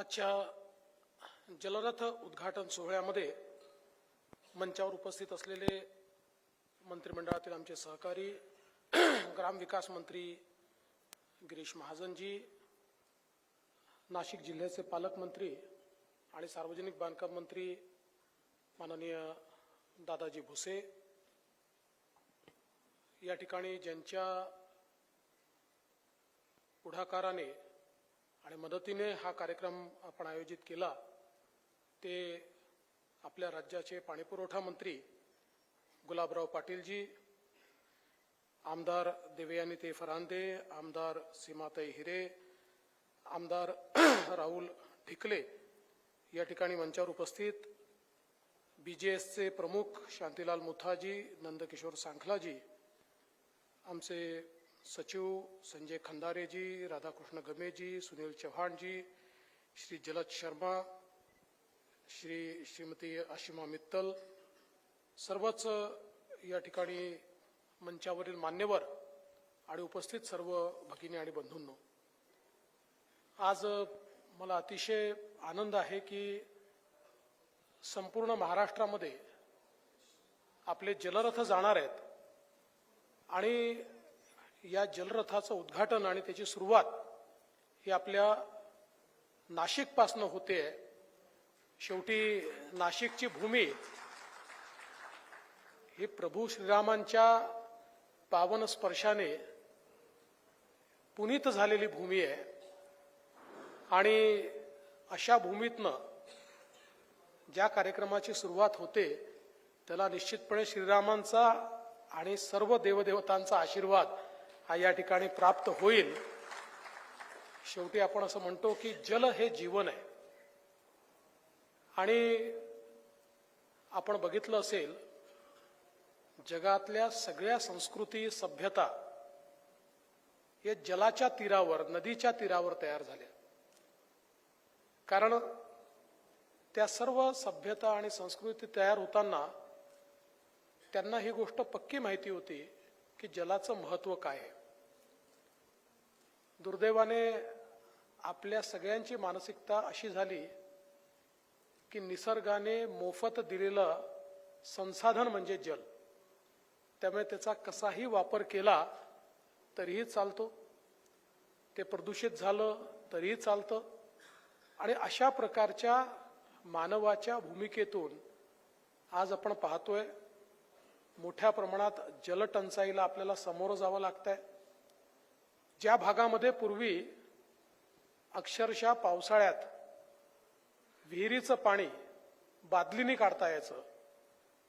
आजच्या जलरथ उद्घाटन सोहळ्यामध्ये मंचावर उपस्थित असलेले मंत्रिमंडळातील आमचे सहकारी ग्रामविकास मंत्री गिरीश महाजनजी नाशिक जिल्ह्याचे पालकमंत्री आणि सार्वजनिक बांधकाम मंत्री माननीय दादाजी भुसे या ठिकाणी ज्यांच्या पुढाकाराने आणि मदतीने हा कार्यक्रम आपण आयोजित केला ते आपल्या राज्याचे पाणीपुरवठा मंत्री गुलाबराव पाटीलजी आमदार देवयानी फरांदे आमदार सीमाताई हिरे आमदार राहुल ढिकले या ठिकाणी मंचावर उपस्थित बीजेएसचे प्रमुख शांतीलाल मुथाजी नंदकिशोर सांखलाजी आमचे सचिव संजय खंदारेजी राधाकृष्ण गमेजी सुनील चव्हाणजी श्री जलद शर्मा श्री श्रीमती आशिमा मित्तल सर्वच या ठिकाणी मंचावरील मान्यवर आणि उपस्थित सर्व भगिनी आणि बंधूंनो. आज मला अतिशय आनंद आहे की संपूर्ण महाराष्ट्रामध्ये आपले जलरथ जाणार आहेत आणि या जलरथाचं उद्घाटन आणि त्याची सुरुवात ही आपल्या नाशिकपासनं होते. शेवटी नाशिकची भूमी ही प्रभू श्रीरामांच्या पावन स्पर्शाने पुनीत झालेली भूमी आहे. आणि अशा भूमीतनं ज्या कार्यक्रमाची सुरुवात होते त्याला निश्चितपणे श्रीरामांचा आणि सर्व देवदेवतांचा आशीर्वाद हा या ठिकाणी प्राप्त होईल. शेवटी आपण असं म्हणतो की जल हे जीवन आहे. आणि आपण बघितलं असेल जगातल्या सगळ्या संस्कृती सभ्यता हे जलाच्या तीरावर नदीच्या तीरावर तयार झाल्या. कारण त्या सर्व सभ्यता आणि संस्कृती तयार होताना त्यांना ही गोष्ट पक्की माहिती होती की जलाचं महत्त्व काय आहे. दुर्दैवाने आपल्या सगळ्यांची मानसिकता अशी झाली की निसर्गाने मोफत दिलेलं संसाधन म्हणजे जल. त्यामुळे त्याचा कसाही वापर केला तरीही चालतो. ते प्रदूषित झालं तरीही चालतं. आणि अशा प्रकारच्या मानवाच्या भूमिकेतून आज आपण पाहतोय मोठ्या प्रमाणात जलटंचाईला आपल्याला सामोरं जावं लागतंय. ज्या भागामध्ये पूर्वी अक्षरशः पावसाळ्यात विहिरीचं पाणी बादलीने काढता यायचं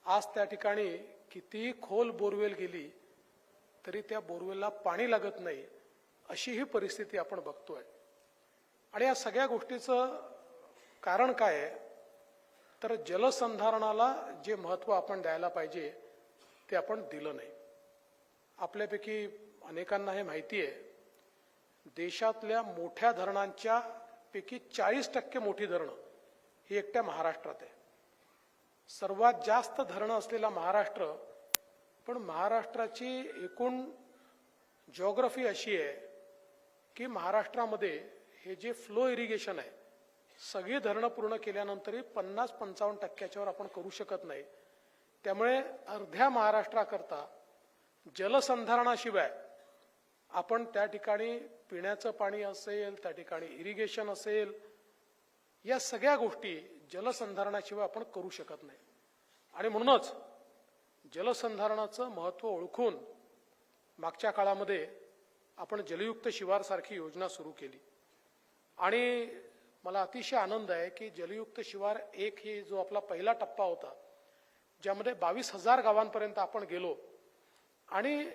आज त्या ठिकाणी कितीही खोल बोरवेल गेली तरी त्या बोरवेलला पाणी लागत नाही अशी ही परिस्थिती आपण बघतोय. आणि या सगळ्या गोष्टीचं कारण काय आहे? तर जलसंधारणाला जे महत्त्व आपण द्यायला पाहिजे ते आपण दिलं नाही. आपल्यापैकी अनेकांना हे माहिती आहे देशातल्या मोठ्या धरणांच्या पैकी चाळीस टक्के मोठी धरणं ही एकट्या महाराष्ट्रात आहे. सर्वात जास्त धरणं असलेला महाराष्ट्र पण महाराष्ट्राची एकूण जॉग्रफी अशी आहे की महाराष्ट्रामध्ये हे जे फ्लो इरिगेशन आहे सगळी धरणं पूर्ण केल्यानंतरही पन्नास पंचावन्न टक्क्याच्यावर आपण करू शकत नाही. त्यामुळे अर्ध्या महाराष्ट्राकरता जलसंधारणाशिवाय आपण त्या ठिकाणी पिण्याचं पाणी असेल त्या ठिकाणी इरिगेशन असेल या सगळ्या गोष्टी जलसंधारणाशिवाय आपण करू शकत नाही. आणि म्हणूनच जलसंधारणाचं महत्त्व ओळखून मागच्या काळामध्ये आपण जलयुक्त शिवारसारखी योजना सुरू केली. आणि मला अतिशय आनंद आहे की जलयुक्त शिवार एक ही जो आपला पहिला टप्पा होता ज्यामध्ये बावीस हजार गावांपर्यंत आपण गेलो. आणि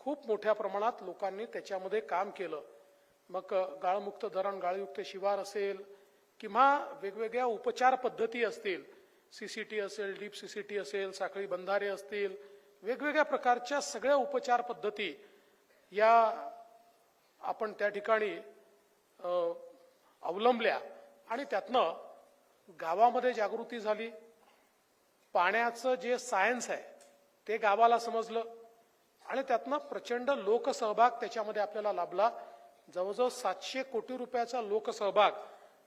खूप मोठ्या प्रमाणात लोकांनी त्याच्यामध्ये काम केलं. मग गाळमुक्त धरण गाळयुक्त शिवार असेल किंवा वेगवेगळ्या उपचार पद्धती असतील. सीसीटी असेल डीप सीसीटी असेल साखळी बंधारे असतील. वेगवेगळ्या प्रकारच्या सगळ्या उपचार पद्धती या आपण त्या ठिकाणी अवलंबल्या आणि त्यातनं गावामध्ये जागृती झाली. पाण्याचं जे सायन्स आहे ते गावाला समजलं. आणि त्यातनं प्रचंड लोकसहभाग त्याच्यामध्ये आपल्याला लाभला. जवळजवळ सातशे कोटी रुपयाचा लोकसहभाग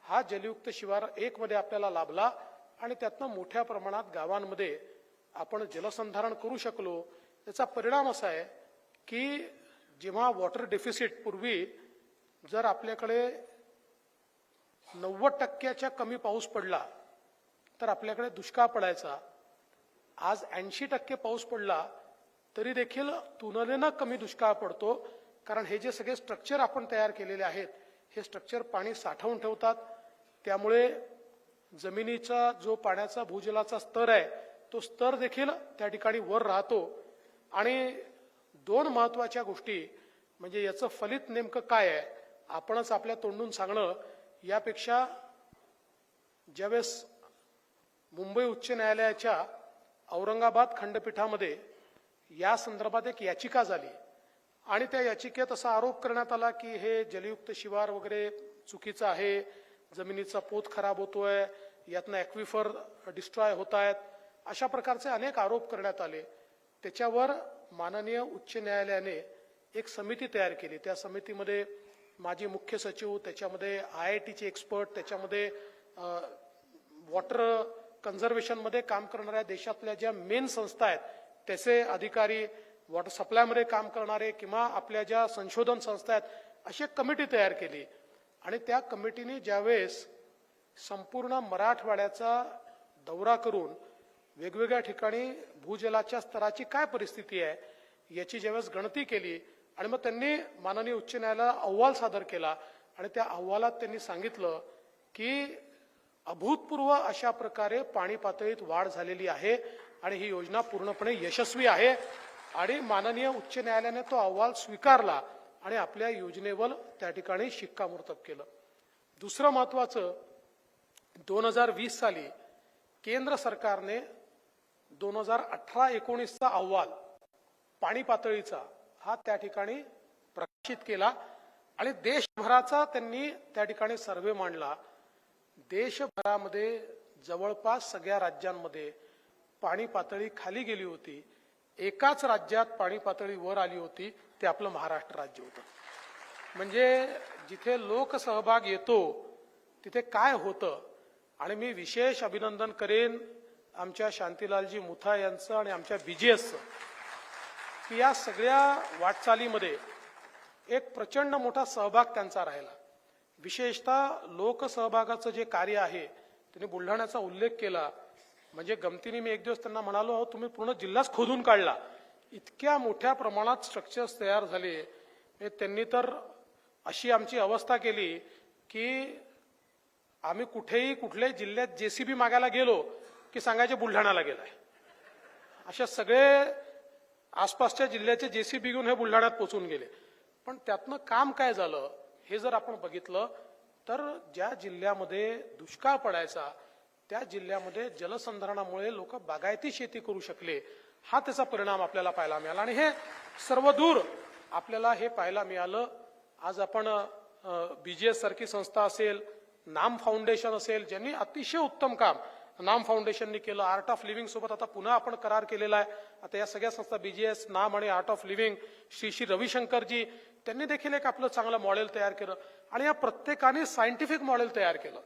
हा जलयुक्त शिवार एक मध्ये आपल्याला लाभला. आणि त्यातनं मोठ्या प्रमाणात गावांमध्ये आपण जलसंधारण करू शकलो. त्याचा परिणाम असा आहे की जेव्हा वॉटर डेफिसिट पूर्वी जर आपल्याकडे नव्वद टक्क्याच्या कमी पाऊस पडला तर आपल्याकडे दुष्काळ पडायचा. आज ऐंशी टक्के पाऊस पडला तरी देखील तुलनेनं कमी दुष्काळ पडतो कारण हे जे सगळे स्ट्रक्चर आपण तयार केलेले आहेत हे स्ट्रक्चर पाणी साठवून ठेवतात. त्यामुळे जमिनीचा जो पाण्याचा भूजलाचा स्तर आहे तो स्तर देखील त्या ठिकाणी वर राहतो. आणि दोन महत्त्वाच्या गोष्टी म्हणजे याचं फलित नेमकं काय आहे आपणच आपल्या तोंडून सांगणं यापेक्षा ज्यावेळेस मुंबई उच्च न्यायालयाच्या औरंगाबाद खंडपीठामध्ये या संदर्भात एक याचिका झाली. आणि त्या याचिकेत असा आरोप करण्यात आला की हे जलयुक्त शिवार वगैरे चुकीचं आहे जमिनीचा पोत खराब होतोय यातनं ॲक्विफर डिस्ट्रॉय होत आहेत अशा प्रकारचे अनेक आरोप करण्यात आले. त्याच्यावर माननीय उच्च न्यायालयाने एक समिती तयार केली. त्या समितीमध्ये माजी मुख्य सचिव त्याच्यामध्ये आय आय टीचे एक्सपर्ट त्याच्यामध्ये वॉटर कन्झर्वेशनमध्ये काम करणाऱ्या देशातल्या ज्या मेन संस्था आहेत त्याचे अधिकारी वॉटर सप्लायमध्ये काम करणारे किंवा आपल्या ज्या संशोधन संस्था आहेत अशी एक कमिटी तयार केली. आणि त्या कमिटीने ज्यावेळेस संपूर्ण मराठवाड्याचा दौरा करून वेगवेगळ्या ठिकाणी भूजलाच्या स्तराची काय परिस्थिती आहे याची ज्यावेळेस गणती केली आणि मग त्यांनी माननीय उच्च न्यायालयाला अहवाल सादर केला आणि त्या अहवालात त्यांनी सांगितलं की अभूतपूर्व अशा प्रकारे पाणी पातळीत वाढ झालेली आहे. आणि ही योजना पूर्णपणे यशस्वी आहे. आणि माननीय उच्च न्यायालयाने तो अहवाल स्वीकारला आणि आपल्या योजनेवर त्या ठिकाणी शिक्कामोर्तब केलं. दुसरं महत्वाचं दोन हजार वीस साली केंद्र सरकारने दोन हजार अठरा एकोणीसचा अहवाल पाणी पातळीचा हा त्या ठिकाणी प्रकाशित केला आणि देशभराचा त्यांनी त्या ठिकाणी सर्वे मांडला. देशभरामध्ये जवळपास सगळ्या राज्यांमध्ये पाणी पातळी खाली गेली होती एकाच राज्यात पाणी पातळी वर आली होती ते आपलं महाराष्ट्र राज्य होतं. म्हणजे जिथे लोकसहभाग येतो तिथे काय होतं? आणि मी विशेष अभिनंदन करेन आमच्या शांतीलालजी मुथा यांचं आणि आमच्या बीजीएसचं की या सगळ्या वाटचालीमध्ये एक प्रचंड मोठा सहभाग त्यांचा राहिला. विशेषतः लोकसहभागाचं जे कार्य आहे त्यांनी बुलढाण्याचा उल्लेख केला म्हणजे गमतीने मी एक दिवस त्यांना म्हणालो अहो तुम्ही पूर्ण जिल्हाच खोदून काढला. इतक्या मोठ्या प्रमाणात स्ट्रक्चर्स तयार झाले. हे त्यांनी तर अशी आमची अवस्था केली की आम्ही कुठेही कुठल्याही जिल्ह्यात जेसीबी मागायला गेलो की सांगायचे बुलढाण्याला गेलाय. अशा सगळे आसपासच्या जिल्ह्याचे जेसीबी घेऊन हे बुलढाण्यात पोचून गेले. पण त्यातनं काम काय झालं हे जर आपण बघितलं तर ज्या जिल्ह्यामध्ये दुष्काळ पडायचा त्या जिल्ह्यामध्ये जलसंधारणामुळे लोक बागायती शेती करू शकले. हा त्याचा परिणाम आपल्याला पाहायला मिळाला. आणि हे सर्व दूर आपल्याला हे पाहायला मिळालं. आज आपण बीजीएस सारखी संस्था असेल नाम फाउंडेशन असेल ज्यांनी अतिशय उत्तम काम नाम फाउंडेशननी केलं. आर्ट ऑफ लिव्हिंग सोबत आता पुन्हा आपण करार केलेला आहे. आता या सगळ्या संस्था बीजीएस नाम आणि art of living Shri Shri Ravishankarji त्यांनी देखील एक आपलं चांगलं मॉडेल तयार केलं. आणि या प्रत्येकाने सायंटिफिक मॉडेल तयार केलं.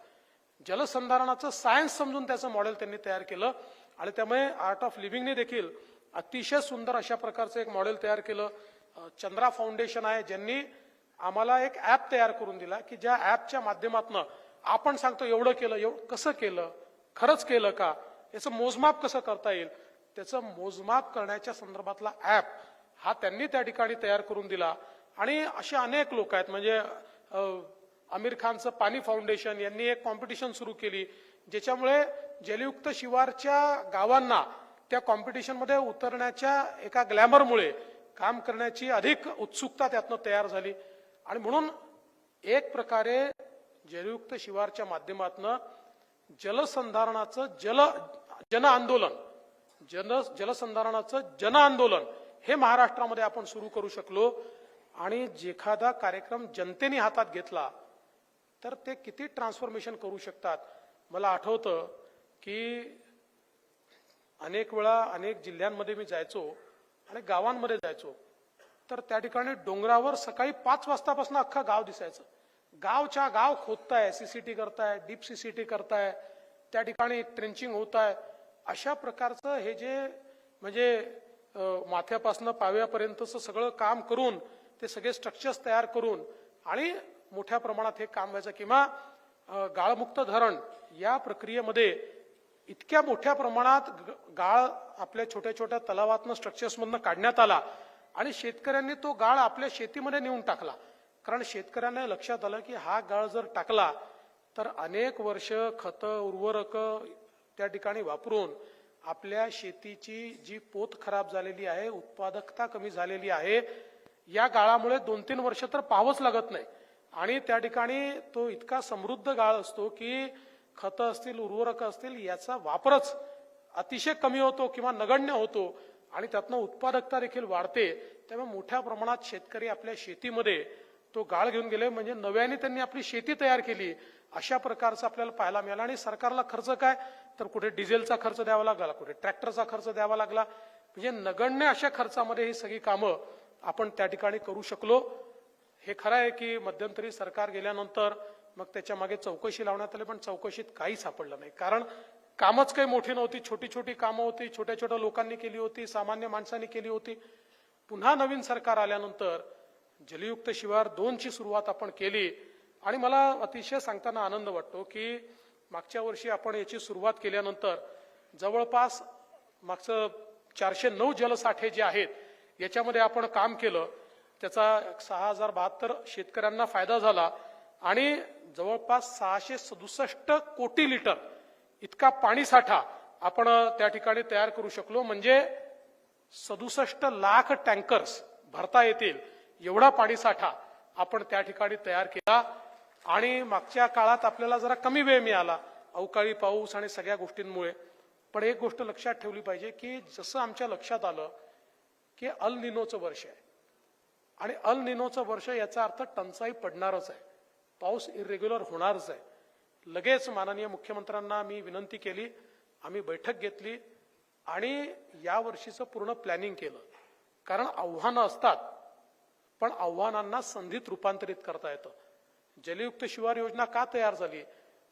जलसंधारणाचं सायन्स समजून त्याचं मॉडेल त्यांनी तयार केलं. आणि त्यामुळे आर्ट ऑफ लिव्हिंगने देखील अतिशय सुंदर अशा प्रकारचं एक मॉडेल तयार केलं. चंद्रा फाउंडेशन आहे ज्यांनी आम्हाला एक ऍप तयार करून दिला की ज्या ऍपच्या माध्यमातून आपण सांगतो एवढं केलं एवढं कसं केलं खरंच केलं का? याचं मोजमाप कसं करता येईल? त्याचं मोजमाप करण्याच्या संदर्भातला ऍप हा त्यांनी त्या ठिकाणी तयार करून दिला. आणि असे अनेक लोक आहेत म्हणजे आमिर खानचं पाणी फाउंडेशन यांनी एक कॉम्पिटिशन सुरू केली ज्याच्यामुळे जलयुक्त शिवारच्या गावांना त्या कॉम्पिटिशनमध्ये उतरण्याच्या एका ग्लॅमरमुळे काम करण्याची अधिक उत्सुकता त्यातनं तयार झाली. आणि म्हणून एक प्रकारे जलयुक्त शिवारच्या माध्यमातनं जलसंधारणाचं जल जन आंदोलन जन जलसंधारणाचं जन आंदोलन हे महाराष्ट्रामध्ये आपण सुरू करू शकलो. आणि एखादा कार्यक्रम जनतेने हातात घेतला तर ते किती ट्रान्सफॉर्मेशन करू शकतात? मला आठवतं की अनेक वेळा अनेक जिल्ह्यांमध्ये मी जायचो आणि गावांमध्ये जायचो. तर त्या ठिकाणी डोंगरावर सकाळी पाच वाजतापासून अख्खा गाव दिसायचं. गावच्या गाव खोदताय सीसीटी करताय डीप सीसीटी करताय त्या ठिकाणी ट्रेंचिंग होत आहे अशा प्रकारचं हे जे म्हणजे माथ्यापासनं पाव्यापर्यंतचं सगळं काम करून ते सगळे स्ट्रक्चर्स तयार करून आणि मोठ्या प्रमाणात हे काम व्हायचं. किंवा गाळमुक्त धरण या प्रक्रियेमध्ये इतक्या मोठ्या प्रमाणात ग- गाळ आपल्या छोट्या छोट्या तलावातनं स्ट्रक्चर्समधनं काढण्यात आला आणि शेतकऱ्यांनी तो गाळ आपल्या शेतीमध्ये नेऊन टाकला. कारण शेतकऱ्यांना लक्षात आलं की हा गाळ जर टाकला तर अनेक वर्ष खतं उर्वरक त्या ठिकाणी वापरून आपल्या शेतीची जी पोत खराब झालेली आहे उत्पादकता कमी झालेली आहे या गाळामुळे दोन तीन वर्ष तर पाहावंच लागत नाही. आणि त्या ठिकाणी तो इतका समृद्ध गाळ असतो की खतं असतील उर्वरक असतील याचा वापरच अतिशय कमी होतो किंवा नगण्य होतो आणि त्यातनं उत्पादकता देखील वाढते. त्यामुळे मोठ्या प्रमाणात शेतकरी आपल्या शेतीमध्ये तो गाळ घेऊन गेले. म्हणजे नव्याने त्यांनी आपली शेती तयार केली. अशा प्रकारचं आपल्याला पाहायला मिळालं. आणि सरकारला खर्च काय? तर कुठे डिझेलचा खर्च द्यावा लागला कुठे ट्रॅक्टरचा खर्च द्यावा लागला. म्हणजे नगण्य अशा खर्चामध्ये ही सगळी कामं आपण त्या ठिकाणी करू शकलो. हे खरं आहे की मध्यंतरी सरकार गेल्यानंतर मग त्याच्यामागे चौकशी लावण्यात आली पण चौकशीत काही सापडलं नाही. कारण कामच काही मोठी नव्हती छोटी छोटी कामं होती छोट्या छोट्या लोकांनी केली होती सामान्य माणसांनी केली होती. पुन्हा नवीन सरकार आल्यानंतर जलयुक्त शिवार दोनची सुरुवात आपण केली. आणि मला अतिशय सांगताना आनंद वाटतो की मागच्या वर्षी आपण याची सुरुवात केल्यानंतर जवळपास मागचं चारशे नऊ जलसाठे जे आहेत याच्यामध्ये आपण काम केलं. त्याचा सहा हजार बहात्तर शेतकऱ्यांना फायदा झाला आणि जवळपास सहाशे सदुसष्ट कोटी लिटर इतका पाणीसाठा आपण त्या ठिकाणी तयार करू शकलो. म्हणजे सदुसष्ट लाख टँकर्स भरता येतील एवढा पाणीसाठा आपण त्या ठिकाणी तयार केला. आणि मागच्या काळात आपल्याला जरा कमी वेळ मिळाला अवकाळी पाऊस आणि सगळ्या गोष्टींमुळे. पण एक गोष्ट लक्षात ठेवली पाहिजे की जसं आमच्या लक्षात आलं की अल निनोचं वर्ष आहे. आणि अल निनोचं वर्ष याचा अर्थ टंचाई पडणारच आहे. पाऊस इरेग्युलर होणारच आहे. लगेच माननीय मुख्यमंत्र्यांना मी विनंती केली आम्ही बैठक घेतली आणि या वर्षीचं पूर्ण प्लॅनिंग केलं. कारण आव्हानं असतात पण आव्हानांना संधीत रूपांतरित करता येतं. जलयुक्त शिवार योजना का तयार झाली?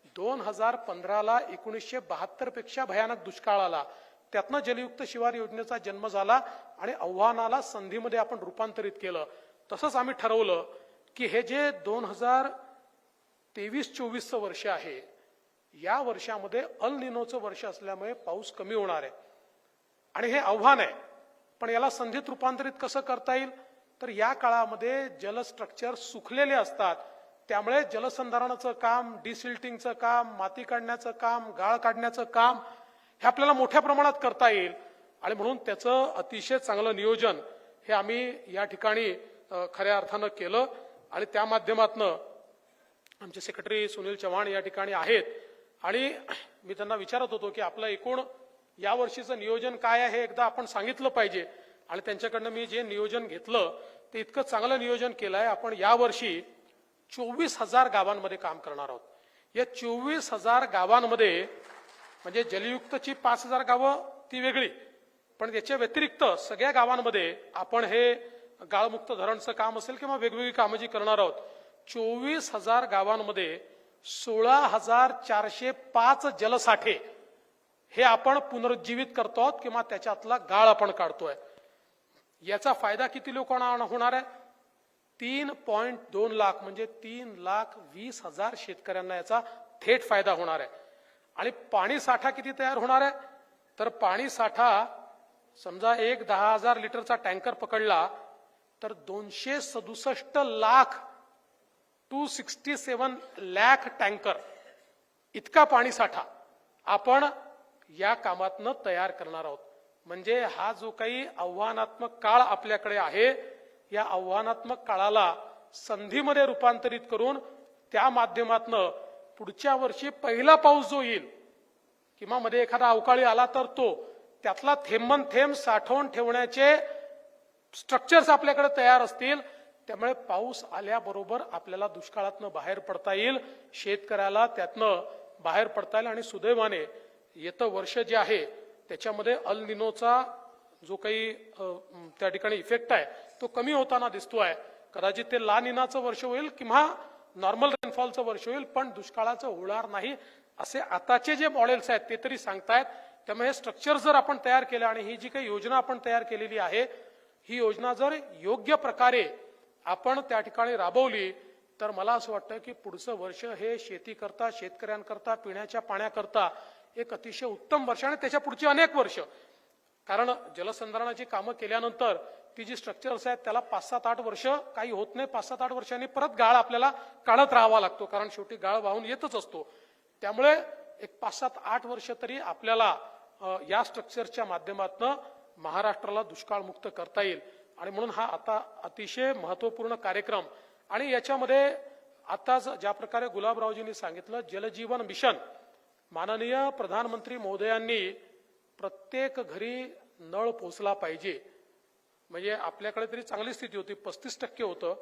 दोन हजार पंधराला एकोणीसशे बहात्तरपेक्षा भयानक दुष्काळ आला. त्यातनं जलयुक्त शिवार योजनेचा जन्म झाला आणि आव्हानाला संधीमध्ये आपण रूपांतरित केलं. तसंच आम्ही ठरवलं की हे जे दोन हजार तेवीस चोवीसचं वर्ष आहे या वर्षामध्ये अल निनोचं वर्ष असल्यामुळे पाऊस कमी होणार आहे. आणि हे आव्हान आहे पण याला संधीत रूपांतरित कसं करता येईल? तर या काळामध्ये जल स्ट्रक्चर सुखलेले असतात. त्यामुळे जलसंधारणाचं काम डिसिल्टिंगचं काम माती काढण्याचं काम गाळ काढण्याचं काम हे आपल्याला मोठ्या प्रमाणात करता येईल. आणि म्हणून त्याचं अतिशय चांगलं नियोजन हे आम्ही या ठिकाणी खऱ्या अर्थानं केलं. आणि त्या माध्यमातनं आमचे सेक्रेटरी सुनील चव्हाण या ठिकाणी आहेत. आणि मी त्यांना विचारत होतो की आपलं एकूण या वर्षीचं नियोजन काय आहे हे एकदा आपण सांगितलं पाहिजे. आणि त्यांच्याकडनं मी जे नियोजन घेतलं ते इतकं चांगलं नियोजन केलं आहे. आपण यावर्षी चोवीस हजार गावांमध्ये काम करणार आहोत. या चोवीस हजार गावांमध्ये म्हणजे जलयुक्तची पाच हजार गावं ती वेगळी. पण याच्या व्यतिरिक्त सगळ्या गावांमध्ये आपण हे गाळमुक्त धरणचं काम असेल किंवा वेगवेगळी कामं जी करणार आहोत चोवीस हजार गावांमध्ये सोळा हजार चारशे पाच जलसाठे हे आपण पुनरुज्जीवित करतो आहोत किंवा त्याच्यातला गाळ आपण काढतोय. याचा फायदा किती लोकांना होणार आहे? तीन पॉइंट दोन लाख म्हणजे तीन लाख वीस हजार शेतकऱ्यांना याचा थेट फायदा होणार आहे. आणि पाणी साठा किती तयार होणार आहे? तर पाणी साठा समजा एक दहा हजार लिटरचा टँकर पकडला तर दोनशे सदुसष्ट lakh two sixty seven lakh tanker इतका पाणी साठा आपण या कामातनं तयार करणार आहोत. म्हणजे हा जो काही आव्हानात्मक काळ आपल्याकडे आहे या आव्हानात्मक काळाला संधीमध्ये रूपांतरित करून त्या माध्यमातनं पुढच्या वर्षी पहिला पाऊस जो येईल किंवा मध्ये एखादा अवकाळी आला तर तो त्यातला थेंबन थेंब साठवून ठेवण्याचे स्ट्रक्चर्स आपल्याकडे तयार असतील. त्यामुळे पाऊस आल्याबरोबर आपल्याला दुष्काळातनं बाहेर पडता येईल. शेतकऱ्याला त्यातनं बाहेर पडता येईल. आणि सुदैवाने येतं वर्ष जे आहे त्याच्यामध्ये अल निनोचा जो काही त्या ठिकाणी इफेक्ट आहे तो कमी होताना दिसतो आहे कदाचित ते ला निनाचं वर्ष होईल किंवा नॉर्मल रेनफॉलचं वर्ष होईल पण दुष्काळाचं होणार नाही. असे आताचे जे मॉडेल्स आहेत ते तरी सांगतायत. त्यामुळे हे स्ट्रक्चर जर आपण तयार केलं आणि ही जी काही योजना आपण तयार केलेली आहे ही योजना जर योग्य प्रकारे आपण त्या ठिकाणी राबवली तर मला असं वाटतं की पुढचं वर्ष हे शेती करता शेतकऱ्यांकरता पिण्याच्या पाण्याकरता एक अतिशय उत्तम वर्ष आणि त्याच्या पुढची अनेक वर्ष. कारण जलसंधारणाची कामं केल्यानंतर ती जी स्ट्रक्चर्स आहेत त्याला पाच सात आठ वर्ष काही होत नाही. पाच सात आठ वर्षांनी परत गाळ आपल्याला काढत राहावा लागतो कारण शेवटी गाळ वाहून येतच असतो. त्यामुळे एक पाच सात आठ वर्ष तरी आपल्याला या स्ट्रक्चरच्या माध्यमातून महाराष्ट्राला दुष्काळमुक्त करता येईल. आणि म्हणून हा आता अतिशय महत्त्वपूर्ण कार्यक्रम. आणि याच्यामध्ये आताच ज्या प्रकारे गुलाबरावजींनी सांगितलं जलजीवन मिशन माननीय प्रधानमंत्री महोदयांनी प्रत्येक घरी नळ पोचला पाहिजे. म्हणजे आपल्याकडे तरी चांगली स्थिती होती. पस्तीस टक्के होतं.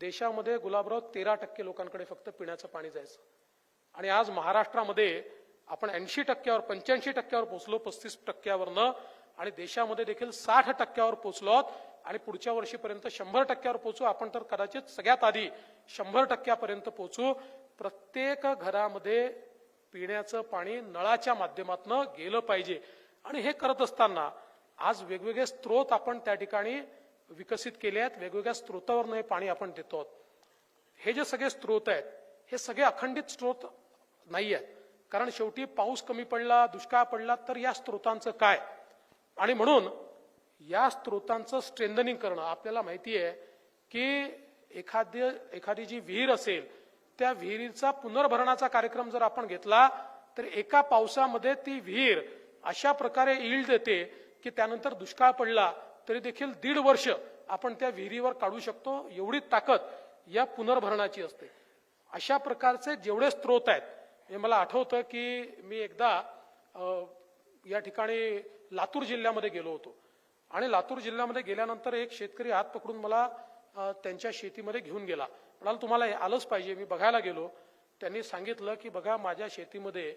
देशामध्ये गुलाबराव तेरा टक्के लोकांकडे फक्त पिण्याचं पाणी जायचं. आणि आज महाराष्ट्रामध्ये आपण ऐंशी टक्क्यावर पंच्याऐंशी टक्क्यावर पोहोचलो पस्तीस टक्क्यावरनं. आणि देशामध्ये देखील साठ टक्क्यावर पोहोचलो आणि पुढच्या वर्षीपर्यंत शंभर टक्क्यावर पोहोचू. आपण तर कदाचित सगळ्यात आधी शंभर टक्क्यापर्यंत पोहोचू. प्रत्येक घरामध्ये पिण्याचं पाणी नळाच्या माध्यमातून गेलं पाहिजे. आणि हे करत असताना आज वेगवेगळे स्रोत आपण त्या ठिकाणी विकसित केले आहेत. वेगवेगळ्या स्रोतावरनं हे पाणी आपण देतो आहोत. हे जे सगळे स्रोत आहेत हे सगळे अखंडित स्रोत नाही आहेत. कारण शेवटी पाऊस कमी पडला दुष्काळ पडला तर या स्रोतांचं काय? आणि म्हणून या स्रोतांचं स्ट्रेंथनिंग करणं आपल्याला माहिती आहे की एखादी एखादी जी विहीर असेल त्या विहिरीचा पुनर्भरणाचा कार्यक्रम जर आपण घेतला तर एका पावसामध्ये ती विहीर अशा प्रकारे ईल्ड देते की त्यानंतर दुष्काळ पडला तरी देखील दीड वर्ष आपण त्या विहिरीवर काढू शकतो एवढी ताकद या पुनर्भरणाची असते. अशा प्रकारचे जेवढे स्रोत आहेत हे मला आठवतं की मी एकदा या ठिकाणी लातूर जिल्ह्यामध्ये गेलो होतो. आणि लातूर जिल्ह्यामध्ये गेल्यानंतर एक शेतकरी हात पकडून मला त्यांच्या शेतीमध्ये घेऊन गेला. म्हणाल तुम्हाला हे आलंच पाहिजे मी बघायला गेलो. त्यांनी सांगितलं की बघा माझ्या शेतीमध्ये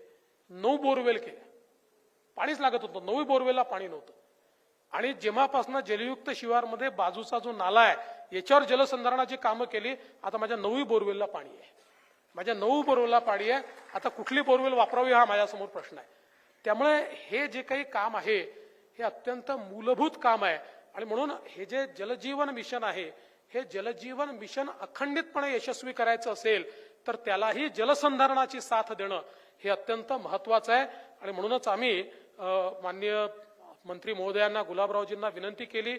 नऊ बोरवेल केले. पाणीच लागत होतं. नऊ बोरवेलला पाणी नव्हतं. आणि जेव्हापासून जलयुक्त शिवारमध्ये बाजूचा जो नाला आहे याच्यावर जलसंधारणाची कामं केली आता माझ्या नवी बोरवेलला पाणी आहे. माझ्या नऊ बोरवेलला पाणी आहे. आता कुठली बोरवेल वापरावी हा माझ्यासमोर प्रश्न आहे. त्यामुळे हे जे काही काम आहे हे अत्यंत मूलभूत काम आहे. आणि म्हणून हे जे जलजीवन मिशन आहे हे जलजीवन मिशन अखंडितपणे यशस्वी करायचं असेल तर त्यालाही जलसंधारणाची साथ देणं हे अत्यंत महत्वाचं आहे. आणि म्हणूनच आम्ही माननीय मंत्री महोदयांना गुलाबरावजींना विनंती केली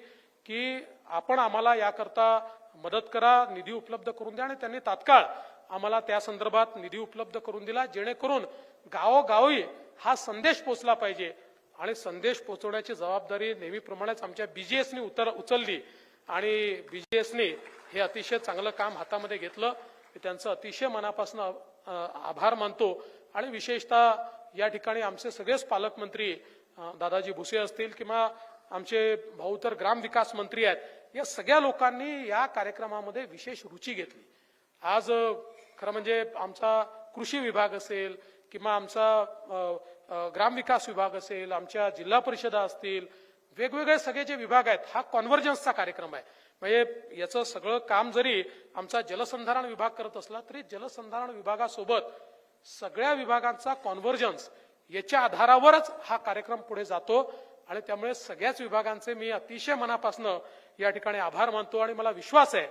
की आपण आम्हाला याकरता मदत करा निधी उपलब्ध करून द्या आणि त्यांनी तात्काळ आम्हाला त्या संदर्भात निधी उपलब्ध करून दिला जेणेकरून गावोगावी हा संदेश पोचला पाहिजे. आणि संदेश पोचवण्याची जबाबदारी नेहमीप्रमाणेच आमच्या बीजीएसनी उतर उचलली. आणि बीजीएसनी हे अतिशय चांगलं काम हातामध्ये घेतलं. मी त्यांचं अतिशय मनापासून आभार मानतो. आणि विशेषतः या ठिकाणी आमचे सगळेच पालकमंत्री दादाजी भुसे असतील किंवा आमचे भाऊ तर ग्रामविकास मंत्री आहेत या सगळ्या लोकांनी या कार्यक्रमामध्ये विशेष रुची घेतली. आज खरं म्हणजे आमचा कृषी विभाग असेल किंवा आमचा ग्रामविकास विभाग असेल आमच्या जिल्हा परिषदा असतील वेगवेगळे सगळे जे विभाग आहेत हा कॉन्व्हर्जन्सचा कार्यक्रम आहे. म्हणजे याचं सगळं काम जरी आमचा जलसंधारण विभाग करत असला तरी जलसंधारण विभागासोबत सगळ्या विभागांचा कॉन्व्हर्जन्स याच्या आधारावरच हा कार्यक्रम पुढे जातो. आणि त्यामुळे सगळ्याच विभागांचे मी अतिशय मनापासनं या ठिकाणी आभार मानतो. आणि मला विश्वास आहे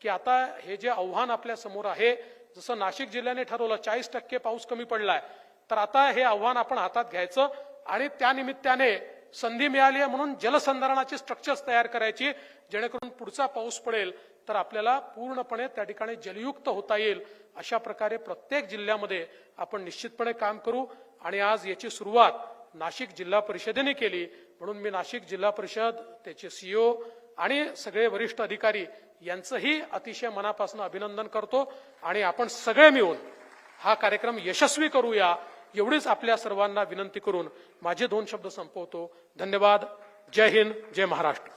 की आता हे जे आव्हान आपल्यासमोर आहे जसं नाशिक जिल्ह्याने ठरवलं चाळीस टक्के पाऊस कमी पडलाय. तर आता हे आव्हान आपण हातात घ्यायचं आणि त्यानिमित्ताने संधी मिळाली आहे म्हणून जलसंधारणाची स्ट्रक्चर्स तयार करायची जेणेकरून पुढचा पाऊस पडेल तर आपल्याला पूर्णपणे त्या ठिकाणी जलयुक्त होता येईल. अशा प्रकारे प्रत्येक जिल्ह्यामध्ये आपण निश्चितपणे काम करू. आणि आज याची सुरुवात नाशिक जिल्हा परिषदेने केली. म्हणून मी नाशिक जिल्हा परिषद त्याचे सीईओ आणि सगळे वरिष्ठ अधिकारी यांचंही अतिशय मनापासून अभिनंदन करतो. आणि आपण सगळे मिळून हा कार्यक्रम यशस्वी करूया एवढीच आपल्या सर्वांना विनंती करून माझे दोन शब्द संपवतो. धन्यवाद. जय हिंद. जय महाराष्ट्र.